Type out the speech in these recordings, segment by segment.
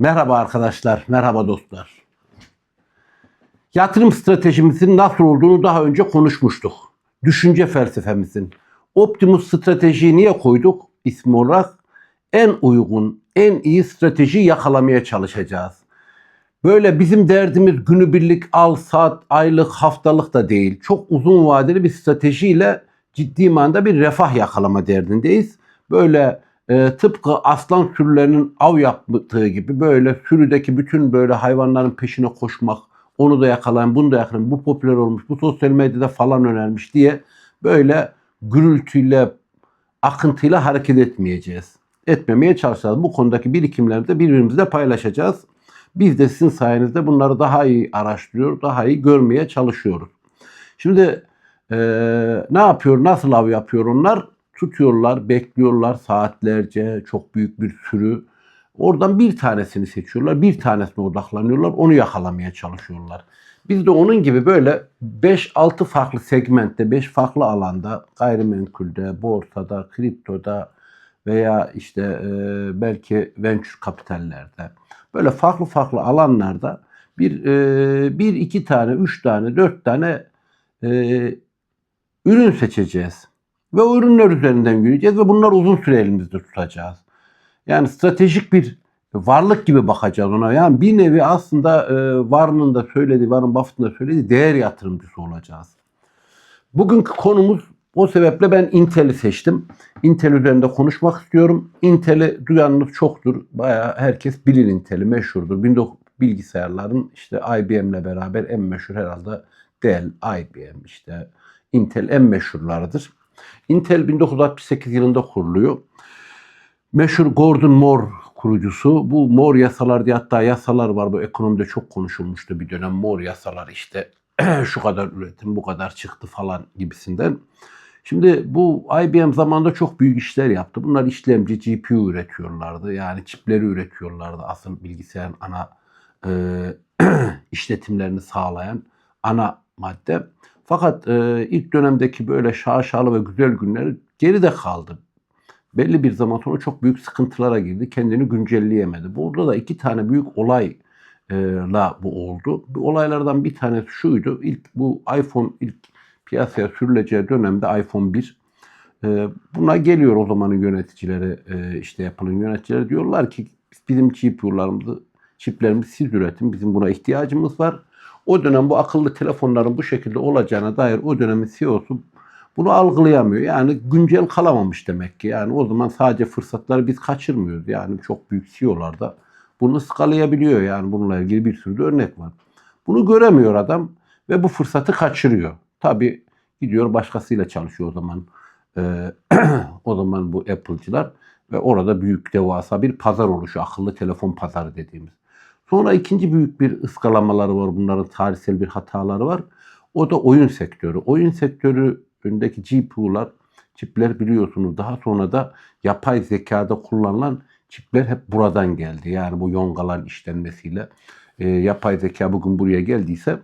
Merhaba arkadaşlar, merhaba dostlar. Yatırım stratejimizin nasıl olduğunu daha önce konuşmuştuk. Düşünce felsefemizin. Optimus stratejiyi niye koyduk? İsmi olarak en uygun, en iyi stratejiyi yakalamaya çalışacağız. Böyle bizim derdimiz günübirlik al, saat, aylık, haftalık da değil. Çok uzun vadeli bir stratejiyle ciddi manada bir refah yakalama derdindeyiz. Böyle e, tıpkı aslan sürülerinin av yaptığı gibi böyle sürüdeki bütün böyle hayvanların peşine koşmak, onu da yakalayın, bunu da yakalayın, bu popüler olmuş, bu sosyal medyada falan önermiş diye böyle gürültüyle, akıntıyla hareket etmeyeceğiz. Etmemeye çalışacağız. Bu konudaki birikimleri de birbirimizle paylaşacağız. Biz de sizin sayenizde bunları daha iyi araştırıyor, daha iyi görmeye çalışıyoruz. Şimdi eee, ne yapıyor, nasıl av yapıyor onlar? Tutuyorlar, bekliyorlar saatlerce, çok büyük bir sürü. Oradan bir tanesini seçiyorlar, bir tanesine odaklanıyorlar, onu yakalamaya çalışıyorlar. Biz de onun gibi böyle 5-6 farklı segmentte, 5 farklı alanda, gayrimenkulde, borsada, kriptoda veya işte e, belki venture kapitallerde, böyle farklı farklı alanlarda bir, e, bir iki tane, üç tane, dört tane e, ürün seçeceğiz. Ve o ürünler üzerinden yürüyeceğiz ve bunlar uzun süre elimizde tutacağız. Yani stratejik bir varlık gibi bakacağız ona. Yani bir nevi aslında e, Warren'ın da söylediği, Warren Buffett'ın da söylediği değer yatırımcısı olacağız. Bugünkü konumuz o sebeple ben Intel'i seçtim. Intel üzerinde konuşmak istiyorum. Intel'i duyanınız çoktur. Bayağı herkes bilir Intel'i, meşhurdur. 19 bilgisayarların işte IBM'le beraber en meşhur herhalde Dell, IBM işte Intel en meşhurlarıdır. Intel 1968 yılında kuruluyor. Meşhur Gordon Moore kurucusu. Bu Moore yasalar diye hatta yasalar var. Bu ekonomide çok konuşulmuştu bir dönem. Moore yasalar işte şu kadar üretim, bu kadar çıktı falan gibisinden. Şimdi bu IBM zamanında çok büyük işler yaptı. Bunlar işlemci, GPU üretiyorlardı. Yani çipleri üretiyorlardı. Asıl bilgisayarın ana e, işletimlerini sağlayan ana madde. Fakat e, ilk dönemdeki böyle şaşalı ve güzel günleri geride kaldı. Belli bir zaman sonra çok büyük sıkıntılara girdi. Kendini güncelleyemedi. Burada da iki tane büyük olayla bu oldu. Bu olaylardan bir tanesi şuydu. İlk bu iPhone ilk piyasaya sürüleceği dönemde iPhone 1 e, buna geliyor o zamanın yöneticileri e, işte Apple'ın yöneticileri diyorlar ki bizim GPU'larımızı çiplerimizi siz üretin. Bizim buna ihtiyacımız var. O dönem bu akıllı telefonların bu şekilde olacağına dair o dönemin CEO'su bunu algılayamıyor. Yani güncel kalamamış demek ki. Yani o zaman sadece fırsatları biz kaçırmıyoruz. Yani çok büyük CEO'lar da bunu ıskalayabiliyor. Yani bununla ilgili bir sürü de örnek var. Bunu göremiyor adam ve bu fırsatı kaçırıyor. Tabi gidiyor başkasıyla çalışıyor o zaman. Ee, o zaman bu Apple'cılar ve orada büyük devasa bir pazar oluşuyor. Akıllı telefon pazarı dediğimiz. Sonra ikinci büyük bir ıskalamaları var. Bunların tarihsel bir hataları var. O da oyun sektörü. Oyun sektörü öndeki GPU'lar, çipler biliyorsunuz daha sonra da yapay zekada kullanılan çipler hep buradan geldi. Yani bu yongaların işlenmesiyle e, yapay zeka bugün buraya geldiyse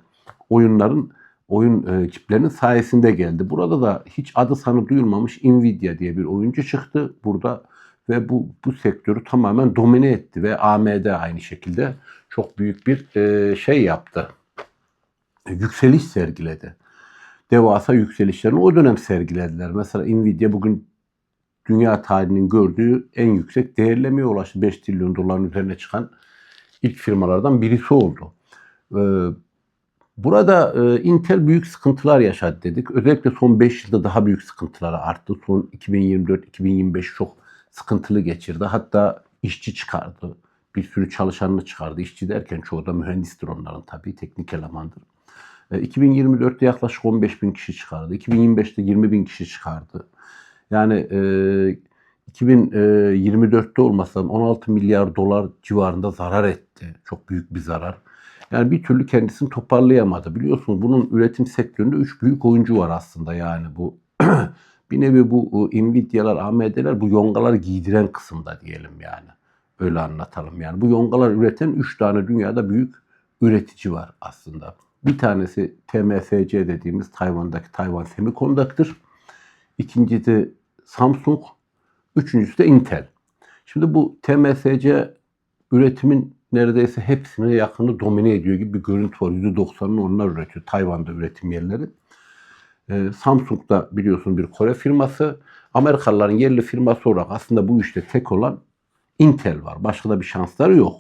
oyunların oyun e, çiplerinin sayesinde geldi. Burada da hiç adı sanı duyulmamış Nvidia diye bir oyuncu çıktı burada ve bu bu sektörü tamamen domine etti ve AMD aynı şekilde çok büyük bir e, şey yaptı. Yükseliş sergiledi. Devasa yükselişlerini o dönem sergilediler. Mesela Nvidia bugün dünya tarihinin gördüğü en yüksek değerlemeye ulaştı. 5 trilyon doların üzerine çıkan ilk firmalardan birisi oldu. Ee, Burada e, Intel büyük sıkıntılar yaşadı dedik. Özellikle son 5 yılda daha büyük sıkıntıları arttı. Son 2024-2025 çok sıkıntılı geçirdi. Hatta işçi çıkardı. Bir sürü çalışanını çıkardı. İşçi derken çoğu da mühendistir onların tabii. Teknik elemandır. E, 2024'te yaklaşık 15 bin kişi çıkardı. 2025'te 20 bin kişi çıkardı. Yani e, 2024'te olmasa 16 milyar dolar civarında zarar etti. Çok büyük bir zarar. Yani bir türlü kendisini toparlayamadı. Biliyorsunuz bunun üretim sektöründe üç büyük oyuncu var aslında yani bu. bir nevi bu Nvidia'lar, AMD'ler bu yongaları giydiren kısımda diyelim yani. Öyle anlatalım yani. Bu yongalar üreten üç tane dünyada büyük üretici var aslında. Bir tanesi TMSC dediğimiz Tayvan'daki Tayvan Semiconductor. İkincisi Samsung. Üçüncüsü de Intel. Şimdi bu TMSC üretimin neredeyse hepsine yakını domine ediyor gibi bir görüntü var. %90'ını onlar üretiyor. Tayvan'da üretim yerleri. Ee, Samsung da biliyorsun bir Kore firması. Amerikalıların yerli firması olarak aslında bu işte tek olan Intel var. Başka da bir şansları yok.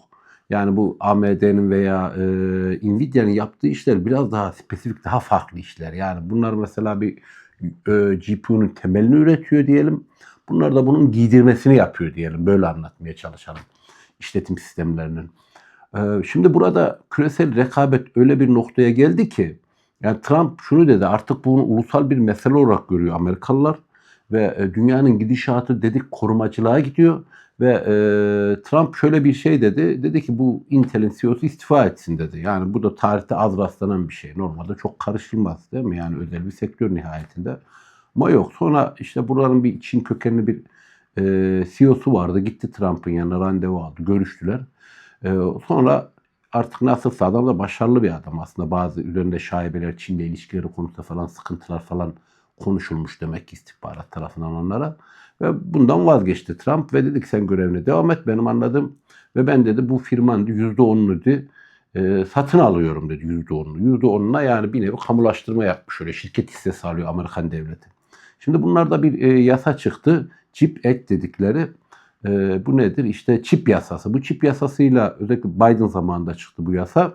Yani bu AMD'nin veya e, Nvidia'nın yaptığı işler biraz daha spesifik, daha farklı işler. Yani bunlar mesela bir e, GPU'nun temelini üretiyor diyelim. Bunlar da bunun giydirmesini yapıyor diyelim. Böyle anlatmaya çalışalım işletim sistemlerinin. Ee, Şimdi burada küresel rekabet öyle bir noktaya geldi ki yani Trump şunu dedi artık bunu ulusal bir mesele olarak görüyor Amerikalılar ve e, dünyanın gidişatı dedik korumacılığa gidiyor ve e, Trump şöyle bir şey dedi. Dedi ki bu Intel'in CEO'su istifa etsin dedi. Yani bu da tarihte az rastlanan bir şey. Normalde çok karışılmaz değil mi? Yani özel bir sektör nihayetinde. Ama yok. Sonra işte buranın bir Çin kökenli bir e, CEO'su vardı. Gitti Trump'ın yanına randevu aldı. Görüştüler. E, sonra artık nasılsa adam da başarılı bir adam aslında. Bazı üzerinde şaibeler, Çin'le ilişkileri konusunda falan sıkıntılar falan konuşulmuş demek ki istihbarat tarafından onlara. Ve bundan vazgeçti Trump ve dedi ki sen görevine devam et benim anladığım. Ve ben dedi bu firmanın %10'unu dedi, e, satın alıyorum dedi %10'unu. %10'una yani bir nevi kamulaştırma yapmış öyle şirket hissesi alıyor Amerikan devleti. Şimdi bunlarda bir e, yasa çıktı. Chip Act dedikleri. E, bu nedir? İşte çip yasası. Bu çip yasasıyla özellikle Biden zamanında çıktı bu yasa.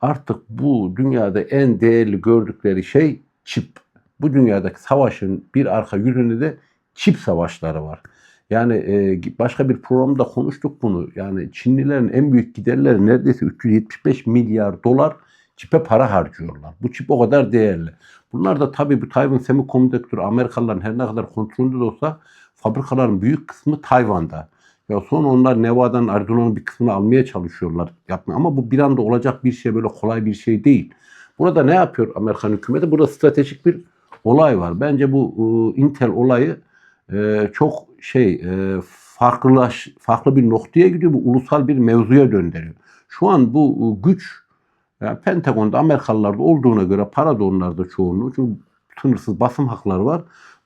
Artık bu dünyada en değerli gördükleri şey çip. Bu dünyadaki savaşın bir arka yüzünde de çip savaşları var. Yani e, başka bir programda konuştuk bunu. Yani Çinlilerin en büyük giderleri neredeyse 375 milyar dolar çipe para harcıyorlar. Bu çip o kadar değerli. Bunlar da tabii bu Tayvan Semiconductor Amerikalıların her ne kadar kontrolünde de olsa fabrikaların büyük kısmı Tayvan'da. Ya son onlar Nevada'nın Arizona'nın bir kısmını almaya çalışıyorlar yapmaya. Ama bu bir anda olacak bir şey böyle kolay bir şey değil. Burada ne yapıyor Amerikan hükümeti? Burada stratejik bir olay var. Bence bu e, Intel olayı e, çok şey e, farklılaş farklı bir noktaya gidiyor. Bu ulusal bir mevzuya döndürüyor. Şu an bu e, güç yani Pentagon'da Amerikalılarda olduğuna göre para da onlarda çoğunluğu. Çünkü sınırsız basım hakları var.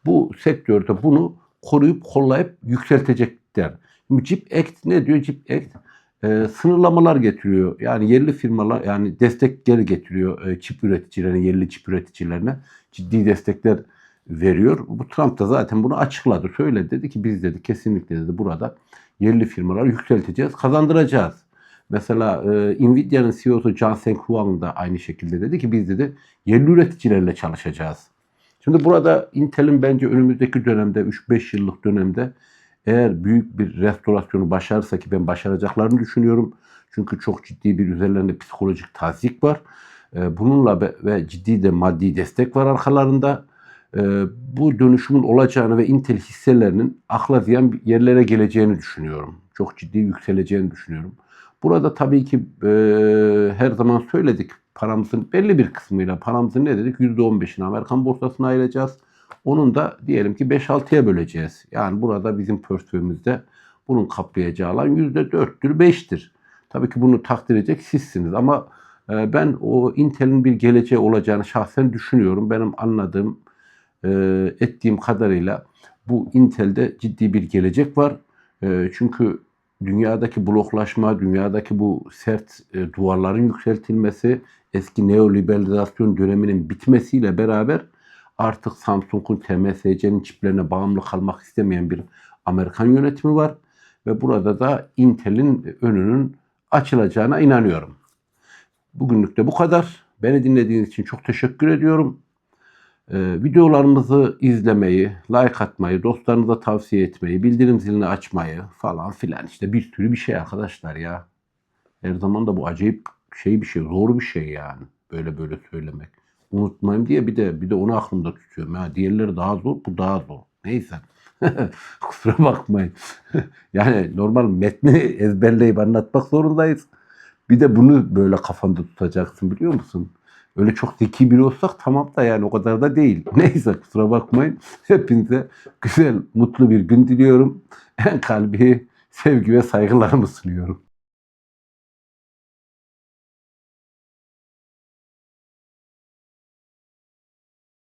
Bu sektörde bunu koruyup kollayıp yükseltecekler. Şimdi CHIP Act ne diyor? CHIP Act e, sınırlamalar getiriyor. Yani yerli firmalar yani destekler getiriyor e, çip üreticilerine, yerli çip üreticilerine ciddi destekler veriyor. Bu Trump da zaten bunu açıkladı. Söyledi dedi ki biz dedi kesinlikle dedi burada yerli firmaları yükselteceğiz, kazandıracağız. Mesela e, Nvidia'nın CEO'su Jensen Huang da aynı şekilde dedi ki biz dedi yerli üreticilerle çalışacağız. Şimdi burada Intel'in bence önümüzdeki dönemde 3-5 yıllık dönemde eğer büyük bir restorasyonu başarırsa ki ben başaracaklarını düşünüyorum. Çünkü çok ciddi bir üzerlerinde psikolojik tazik var. E, bununla ve ciddi de maddi destek var arkalarında. E, bu dönüşümün olacağını ve Intel hisselerinin akla ziyan yerlere geleceğini düşünüyorum. Çok ciddi yükseleceğini düşünüyorum. Burada tabii ki e, her zaman söyledik paramızın belli bir kısmıyla paramızın ne dedik? %15'ini Amerikan borsasına ayıracağız. Onun da diyelim ki 5-6'ya böleceğiz. Yani burada bizim portföyümüzde bunun kaplayacağı alan %4'tür, 5'tir. Tabii ki bunu takdir edecek sizsiniz ama e, ben o Intel'in bir geleceği olacağını şahsen düşünüyorum. Benim anladığım, e, ettiğim kadarıyla bu Intel'de ciddi bir gelecek var. E, çünkü dünyadaki bloklaşma, dünyadaki bu sert e, duvarların yükseltilmesi, eski neoliberalizasyon döneminin bitmesiyle beraber artık Samsung'un TMSC'nin çiplerine bağımlı kalmak istemeyen bir Amerikan yönetimi var. Ve burada da Intel'in önünün açılacağına inanıyorum. Bugünlük de bu kadar. Beni dinlediğiniz için çok teşekkür ediyorum. Ee, videolarımızı izlemeyi, like atmayı, dostlarınıza tavsiye etmeyi, bildirim zilini açmayı falan filan işte bir sürü bir şey arkadaşlar ya. Her zaman da bu acayip şey bir şey, zor bir şey yani. Böyle böyle söylemek. Unutmayayım diye bir de bir de onu aklımda tutuyorum. Ya diğerleri daha zor, bu daha zor. Neyse. Kusura bakmayın. yani normal metni ezberleyip anlatmak zorundayız. Bir de bunu böyle kafanda tutacaksın biliyor musun? Öyle çok zeki biri olsak tamam da yani o kadar da değil. Neyse kusura bakmayın. Hepinize güzel, mutlu bir gün diliyorum. En kalbi sevgi ve saygılarımı sunuyorum.